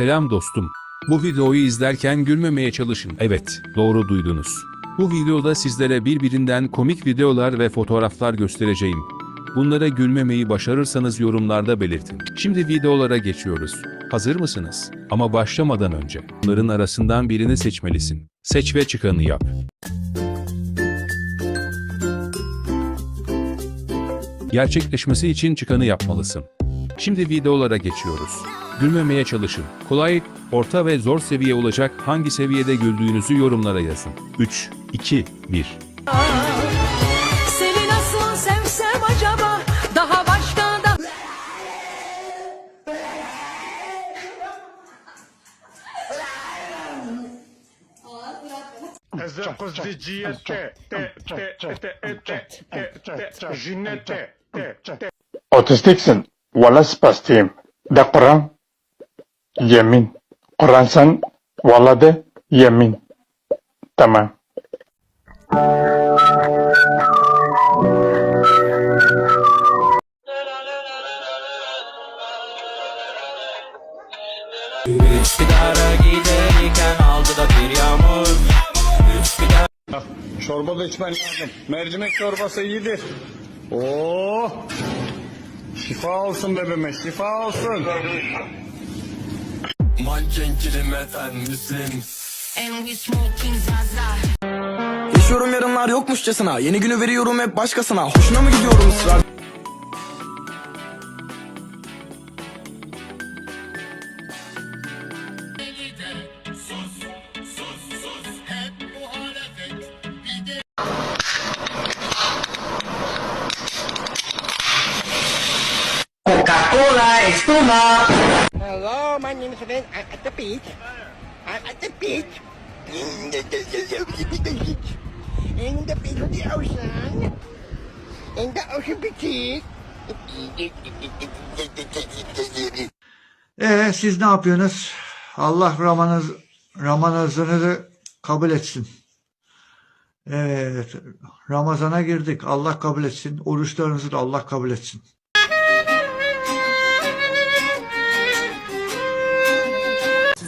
Selam dostum. Bu videoyu izlerken gülmemeye çalışın. Evet, doğru duydunuz. Bu videoda sizlere birbirinden komik videolar ve fotoğraflar göstereceğim. Bunlara gülmemeyi başarırsanız yorumlarda belirtin. Şimdi videolara geçiyoruz. Hazır mısınız? Ama başlamadan önce bunların arasından birini seçmelisin. Seç ve çıkanı yap. Gerçekleşmesi için çıkanı yapmalısın. Şimdi videolara geçiyoruz. Gülmemeye çalışın. Kolay, orta ve zor seviye olacak hangi seviyede güldüğünüzü yorumlara yazın. 3, 2, 1. Seni nasıl sevsem acaba daha başka da... Otistiksin. Valla spastiyim. De Kur'an. Yemin. Kur'an sen. De. Yemin. Tamam. Çorba da içmen lazım. Mercimek çorbası iyidir. Oo! Şifa olsun bebeğime, şifa olsun. Manken kilim efendisi And we smoking zaza. Yaşıyorum yarınlar yokmuşçasına. Yeni günü veriyorum hep başkasına. Hoşuna mı gidiyorum ısrar Hello, my name is Ben. I'm at the beach. I'm at the beach. In the, the, the, the, the beach. In the beach of the ocean. In the ocean beach. Ee, siz ne yapıyorsunuz? Allah Ramanız, Ramanızınızı kabul etsin. Evet, Ramazan'a girdik. Allah kabul etsin. Oruçlarınızı da Allah kabul etsin.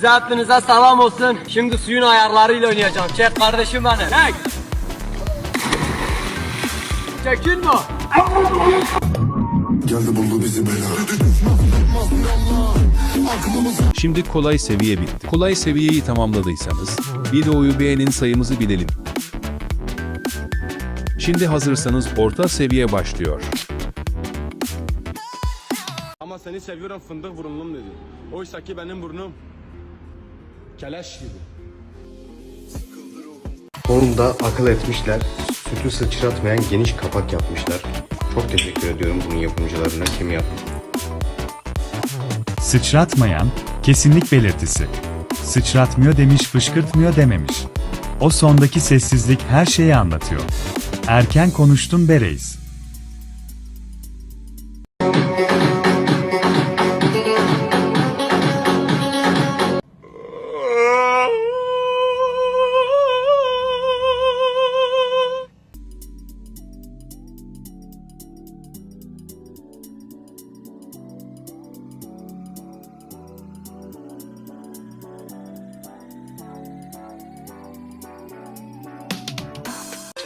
Size hepinize selam olsun. Şimdi suyun ayarlarıyla oynayacağım. Çek kardeşim beni. Çek. Çekin mi? Şimdi kolay seviye bitti. Kolay seviyeyi tamamladıysanız videoyu beğenin sayımızı bilelim. Şimdi hazırsanız orta seviye başlıyor. Ama seni seviyorum fındık burunlum dedi. Oysa ki benim burnum keleş gibi. Sonunda akıl etmişler. Sütü sıçratmayan geniş kapak yapmışlar. Çok teşekkür ediyorum bunun yapımcılarına kim yapmış. Sıçratmayan, kesinlik belirtisi. Sıçratmıyor demiş fışkırtmıyor dememiş. O sondaki sessizlik her şeyi anlatıyor. Erken konuştun bereyiz.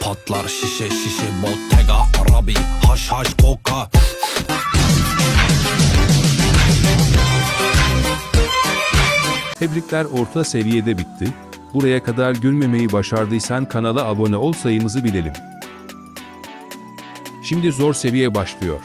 Patlar şişe şişe Bottega Arabi Haş haş koka Tebrikler orta seviyede bitti. Buraya kadar gülmemeyi başardıysan kanala abone ol sayımızı bilelim. Şimdi zor seviye başlıyor.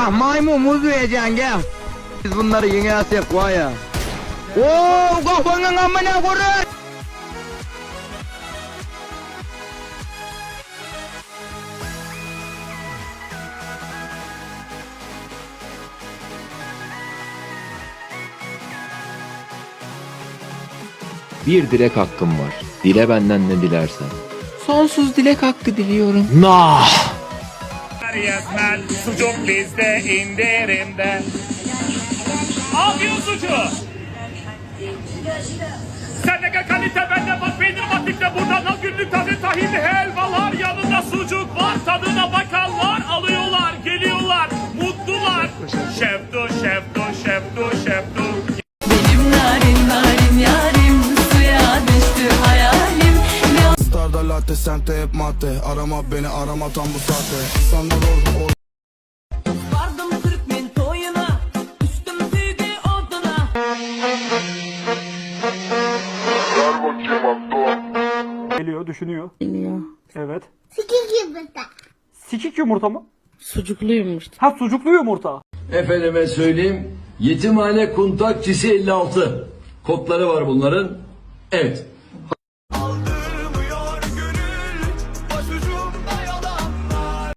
Ya maymun muz yiyeceksin gel. Biz bunları yenersek var ya. Oo kafanın amına vurun. Bir dilek hakkım var. Dile benden ne dilersen. Sonsuz dilek hakkı diliyorum. Nah! Yetmez sucuk bizde indirimde. Afiyet sucuğu. Sendeki kalite bende bak peynir batikte burada da günlük tadı tahinli helvalar yanında sucuk var tadına hep madde Arama beni arama tam bu saatte İnsanlar orada Vardım Türkmen toyuna, düştüm füge oduna. Geliyor düşünüyor. Geliyor. Evet. Sikik yumurta. Sikik yumurta mı? Sucuklu yumurta. Ha sucuklu yumurta. Efendime söyleyeyim. Yetimhane kuntak cisi 56. Kodları var bunların. Evet.